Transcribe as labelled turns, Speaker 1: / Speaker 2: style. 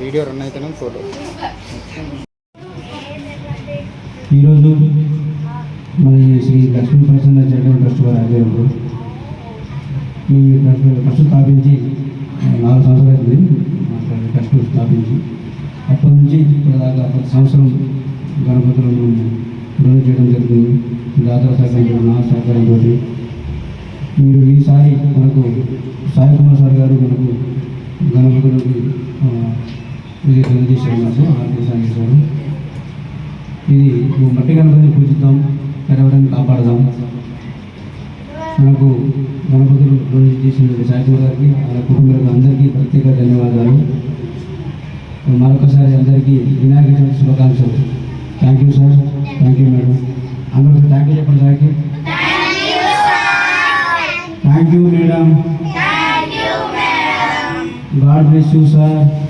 Speaker 1: Video run అయితేనే photo
Speaker 2: ఈరోజు మన శ్రీ లక్ష్మీ ప్రసన్న చారిటబుల్ ట్రస్ట్ వారి ఆధ్వర్యంలో ఈ ట్రస్ట్ ట్రస్ట్ స్థాపించి నాలుగు సంవత్సరాలు అవుతుంది మా ట్రస్ట్ స్థాపించి. అప్పటి నుంచి ఇప్పటిదాకా ప్రతి సంవత్సరం గణపతులను రుణం చేయడం జరుగుతుంది. దాతల సహకారం నా సహకారంతో మీరు ఈసారి మనకు సాయి కుమార్ సార్ గారు మనకు గణపతులకి ఆ, ఇది తెలియజేశారు నాకు ఆర్థిక చేశారు ఇది మట్టి గణపతిని పూజిద్దాం పర్యావరణాన్ని కాపాడదాం మనకు గణపతులు రోజు చేసిన సాయిబాబా గారికి వాళ్ళ కుటుంబాలకు అందరికీ ప్రత్యేక ధన్యవాదాలు మరొకసారి అందరికీ వినాయక చవితి శుభాకాంక్షలు thank you sir thank you madam అందరూ థ్యాంక్ యూ చెప్పండి సార్కి thank you madam. God bless you, sir.